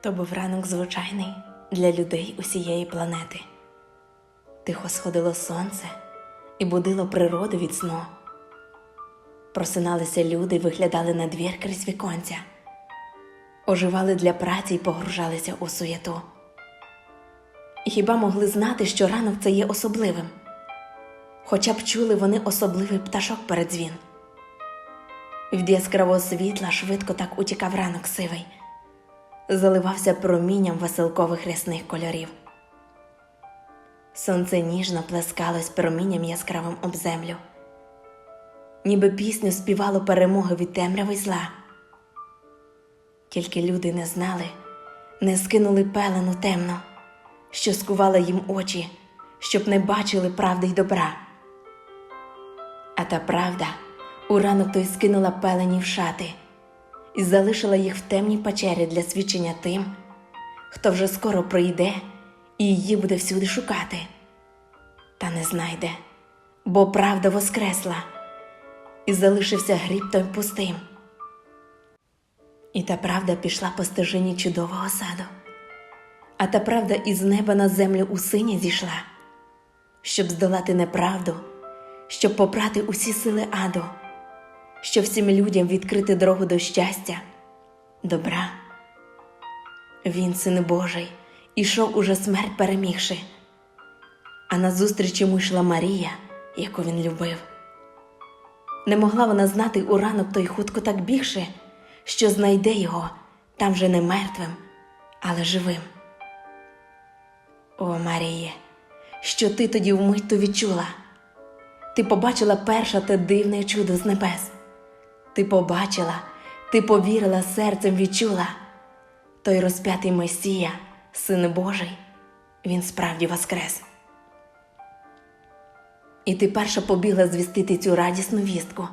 То був ранок звичайний для людей усієї планети. Тихо сходило сонце і будило природу від сну. Просиналися люди й виглядали на двір крізь віконця, оживали для праці й погружалися у суєту. І хіба могли знати, що ранок це є особливим? Хоча б чули вони особливий пташок передзвін. Від яскравого світла швидко так утікав ранок сивий, заливався промінням веселкових рясних кольорів. Сонце ніжно плескалось промінням яскравим об землю, ніби пісню співало перемоги від темряви зла. Тільки люди не знали, не скинули пелену темну, що скувала їм очі, щоб не бачили правди й добра. А та правда у ранок той скинула пелені в шати і залишила їх в темній печері для свідчення тим, хто вже скоро прийде і її буде всюди шукати. Та не знайде, бо правда воскресла, і залишився гріб той пустим. І та правда пішла по стежині чудового саду, а та правда із неба на землю у сині зійшла, щоб здолати неправду, щоб попрати усі сили аду, щоб всім людям відкрити дорогу до щастя, добра. Він, син Божий, ішов уже смерть перемігши, а назустріч йому йшла Марія, яку він любив. Не могла вона знати у ранок той хутко так бігши, що знайде його там вже не мертвим, але живим. О, Маріє, що ти тоді вмить то відчула? Ти побачила перше те дивне чудо з небес. Ти побачила, ти повірила серцем відчула. Той розп'ятий Месія, Син Божий, він справді воскрес. І ти перша побігла звістити цю радісну вістку.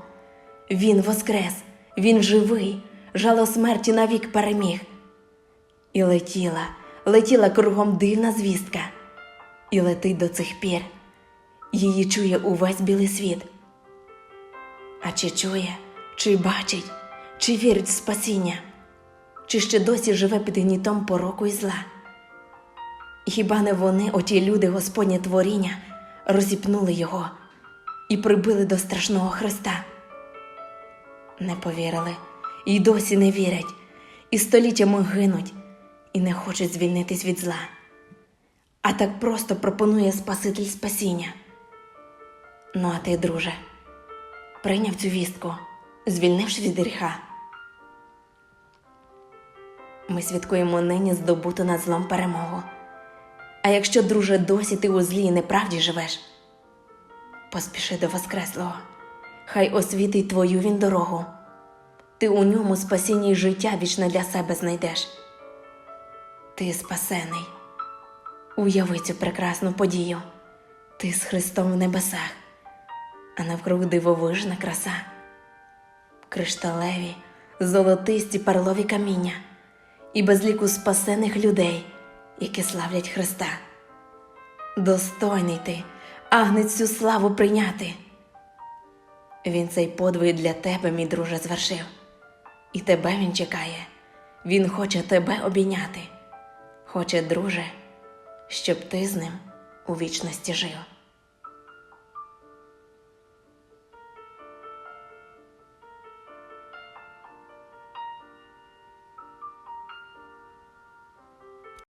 Він воскрес, він живий, жало смерті навік переміг. І летіла, летіла кругом дивна звістка, і летить до цих пір. Її чує увесь білий світ. А чи чує, чи бачить, чи вірить в спасіння, чи ще досі живе під гнітом пороку і зла? Хіба не вони, оті люди, Господнє творіння, розіпнули його і прибили до страшного Христа? Не повірили і досі не вірять, і століттями гинуть, і не хочуть звільнитись від зла. А так просто пропонує Спаситель спасіння. Ну, а ти, друже, прийняв цю вістку, звільнивши від гріха. Ми святкуємо нині здобуту над злом перемогу. А якщо, друже, досі ти у злій неправді живеш, поспіши до Воскреслого, хай освітить твою він дорогу. Ти у ньому спасіння й життя вічне для себе знайдеш. Ти спасений. Уяви цю прекрасну подію. Ти з Христом в небесах, а навкруг дивовижна краса, кришталеві, золотисті перлові каміння і безліку спасених людей, які славлять Христа. Достойний ти, агнець цю славу прийняти. Він цей подвиг для тебе, мій друже, звершив, і тебе він чекає. Він хоче тебе обійняти, хоче, друже, щоб ти з ним у вічності жив.